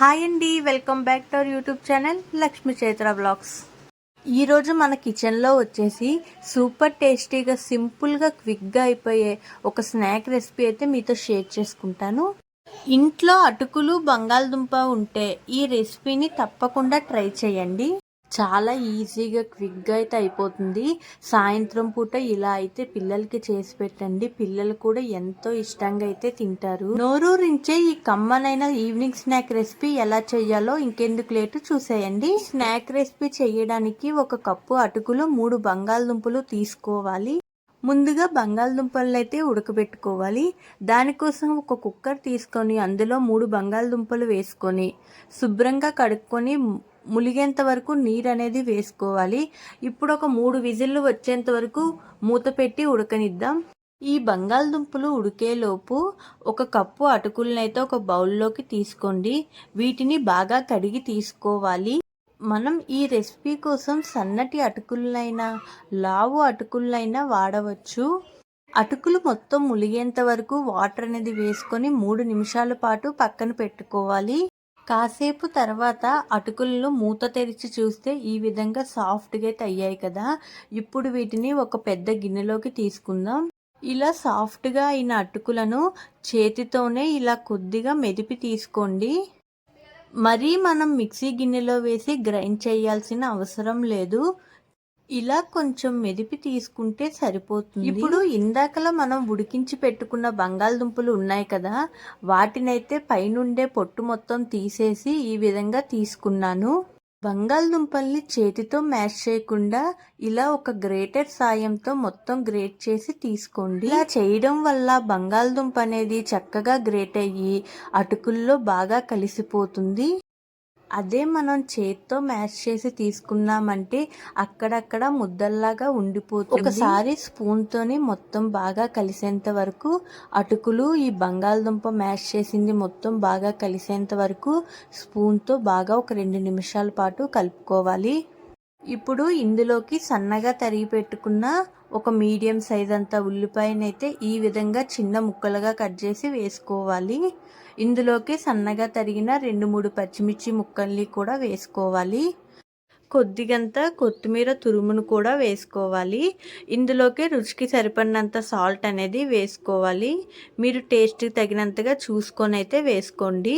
Hi అండి welcome back to our YouTube channel Lakshmi Chaitra blogs ఈరోజు మన కిచెన్లో వచ్చేసి సూపర్ టేస్టీగా సింపుల్గా క్విక్గా అయిపోయే ఒక స్నాక్ రెసిపీ అయితే మీతో షేర్ చేసుకుంటాను. ఇంట్లో అటుకులు బంగాళదుంప ఉంటే ఈ రెసిపీని తప్పకుండా ట్రై చేయండి. చాలా ఈజీగా క్విక్గా అయితే అయిపోతుంది. సాయంత్రం పూట ఇలా అయితే పిల్లలకి చేసి పెట్టండి. పిల్లలు కూడా ఎంతో ఇష్టంగా అయితే తింటారు. నోరూరించే ఈ కమ్మనైన ఈవినింగ్ స్నాక్ రెసిపీ ఎలా చేయాలో ఇంకెందుకు లేటు చూసేయండి. స్నాక్ రెసిపీ చేయడానికి ఒక కప్పు అటుకులు మూడు బంగాళదుంపలు తీసుకోవాలి. ముందుగా బంగాళదుంపలను అయితే ఉడకబెట్టుకోవాలి. దానికోసం ఒక కుక్కర్ తీసుకొని అందులో మూడు బంగాళదుంపలు వేసుకొని శుభ్రంగా కడుక్కొని ములిగేంత వరకు నీరు అనేది వేసుకోవాలి. ఇప్పుడు ఒక మూడు విజిల్లు వచ్చేంత వరకు మూత పెట్టి ఉడకనిద్దాం. ఈ బంగాళదుంపలు ఉడికేలోపు ఒక కప్పు అటుకులనైతే ఒక బౌల్లోకి తీసుకోండి. వీటిని బాగా కడిగి తీసుకోవాలి. మనం ఈ రెసిపీ కోసం సన్నటి అటుకులనైనా లావు అటుకులనైనా వాడవచ్చు. అటుకులు మొత్తం ములిగేంత వరకు వాటర్ అనేది వేసుకొని మూడు నిమిషాల పాటు పక్కన పెట్టుకోవాలి. కాసేపు తర్వాత అటుకులను మూత తెరిచి చూస్తే ఈ విధంగా సాఫ్ట్గా అయితే అయ్యాయి కదా. ఇప్పుడు వీటిని ఒక పెద్ద గిన్నెలోకి తీసుకుందాం. ఇలా సాఫ్ట్గా అయిన అటుకులను చేతితోనే ఇలా కొద్దిగా మెదిపి తీసుకోండి. మరీ మనం మిక్సీ గిన్నెలో వేసి గ్రైండ్ చేయాల్సిన అవసరం లేదు. ఇలా కొంచెం మెదిపి తీసుకుంటే సరిపోతుంది. ఇప్పుడు ఇందాకలా మనం ఉడికించి పెట్టుకున్న బంగాళదుంపలు ఉన్నాయి కదా వాటినైతే పైనుండే పొట్టు మొత్తం తీసేసి ఈ విధంగా తీసుకున్నాను. బంగాళదుంపల్ని చేతితో మ్యాష్ చేయకుండా ఇలా ఒక గ్రేటర్ సాయంతో మొత్తం గ్రేట్ చేసి తీసుకోండి. ఇలా చేయడం వల్ల బంగాళదుంప అనేది చక్కగా గ్రేట్ అయ్యి అటుకుల్లో బాగా కలిసిపోతుంది. అదే మనం చేత్తో మ్యాష్ చేసి తీసుకున్నామంటే అక్కడక్కడ ముద్దల్లాగా ఉండిపోతుంది. ఒకసారి స్పూన్తోని మొత్తం బాగా కలిసేంత వరకు అటుకులు ఈ బంగాళదుంప మ్యాష్ చేసింది మొత్తం బాగా కలిసేంత వరకు స్పూన్తో బాగా ఒక రెండు నిమిషాల పాటు కలుపుకోవాలి. ఇప్పుడు ఇందులోకి సన్నగా తరిగి పెట్టుకున్న ఒక మీడియం సైజ్ అంత ఉల్లిపాయనైతే ఈ విధంగా చిన్న ముక్కలుగా కట్ చేసి వేసుకోవాలి. ఇందులోకి సన్నగా తరిగిన రెండు మూడు పచ్చిమిర్చి ముక్కల్ని కూడా వేసుకోవాలి. కొద్దిగంత కొత్తిమీర తురుమును కూడా వేసుకోవాలి. ఇందులోకి రుచికి సరిపడినంత సాల్ట్ అనేది వేసుకోవాలి. మీరు టేస్ట్కి తగినంతగా చూసుకొని అయితే వేసుకోండి.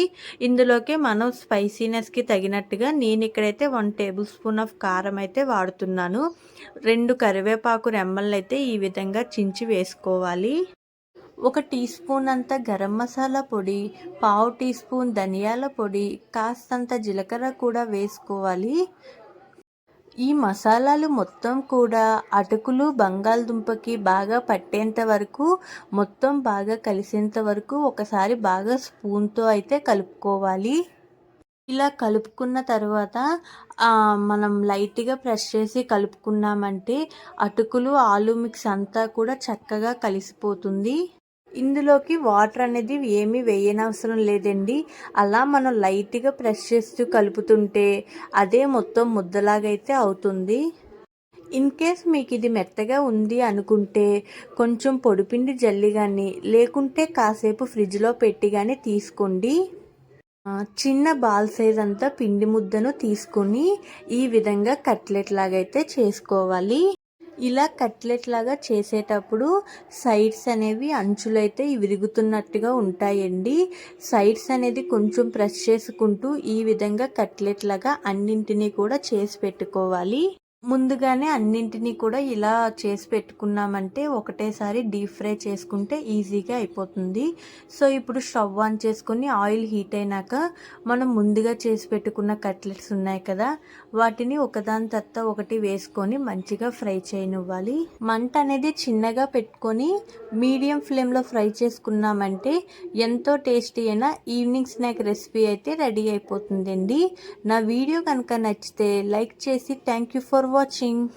ఇందులోకి మనం స్పైసీనెస్కి తగినట్టుగా నేను ఇక్కడైతే వన్ టేబుల్ స్పూన్ ఆఫ్ కారం అయితే వాడుతున్నాను. రెండు కరివేపాకు రెమ్మలను అయితే ఈ విధంగా చించి వేసుకోవాలి. ఒక టీ స్పూన్ అంత గరం మసాలా పొడి పావు టీ స్పూన్ ధనియాల పొడి కాస్తంత జీలకర్ర కూడా వేసుకోవాలి. ఈ మసాలాలు మొత్తం కూడా అటుకులు బంగాళదుంపకి బాగా పట్టేంత వరకు మొత్తం బాగా కలిసేంత వరకు ఒకసారి బాగా స్పూన్తో అయితే కలుపుకోవాలి. ఇలా కలుపుకున్న తర్వాత మనం లైట్గా ప్రెస్ చేసి కలుపుకున్నామంటే అటుకులు ఆలు మిక్స్ అంతా కూడా చక్కగా కలిసిపోతుంది. ఇందులోకి వాటర్ అనేది ఏమీ వేయనవసరం లేదండి. అలా మనం లైట్గా ప్రెస్ చేస్తూ కలుపుతుంటే అదే మొత్తం ముద్దలాగైతే అవుతుంది. ఇన్ కేస్ మీకు ఇది మెత్తగా ఉంది అనుకుంటే కొంచెం పొడిపిండి జల్లి కానీ లేకుంటే కాసేపు ఫ్రిడ్జ్లో పెట్టి కానీ తీసుకోండి. చిన్న బాల్ సైజ్ అంతా పిండి ముద్దను తీసుకొని ఈ విధంగా కట్లెట్ లాగైతే చేసుకోవాలి. ఇలా కట్లెట్ లాగా చేసేటప్పుడు సైడ్స్ అనేవి అంచులైతే విరుగుతున్నట్టుగా ఉంటాయండి. సైడ్స్ అనేది కొంచెం ప్రెస్ చేసుకుంటూ ఈ విధంగా కట్లెట్ లాగా అన్నింటినీ కూడా చేసి పెట్టుకోవాలి. ముందుగానే అన్నింటినీ కూడా ఇలా చేసి పెట్టుకున్నామంటే ఒకటేసారి డీప్ ఫ్రై చేసుకుంటే ఈజీగా అయిపోతుంది. సో ఇప్పుడు స్టవ్ ఆన్ చేసుకొని ఆయిల్ హీట్ అయినాక మనం ముందుగా చేసి పెట్టుకున్న కట్లెట్స్ ఉన్నాయి కదా వాటిని ఒకదాని తర్వాత ఒకటి వేసుకొని మంచిగా ఫ్రై చేయనివ్వాలి. మంట అనేది చిన్నగా పెట్టుకొని మీడియం ఫ్లేమ్లో ఫ్రై చేసుకున్నామంటే ఎంతో టేస్టీ అయిన ఈవినింగ్ స్నాక్ రెసిపీ అయితే రెడీ అయిపోతుందండి. నా వీడియో కనుక నచ్చితే లైక్ చేసి థ్యాంక్ యూ ఫర్ watching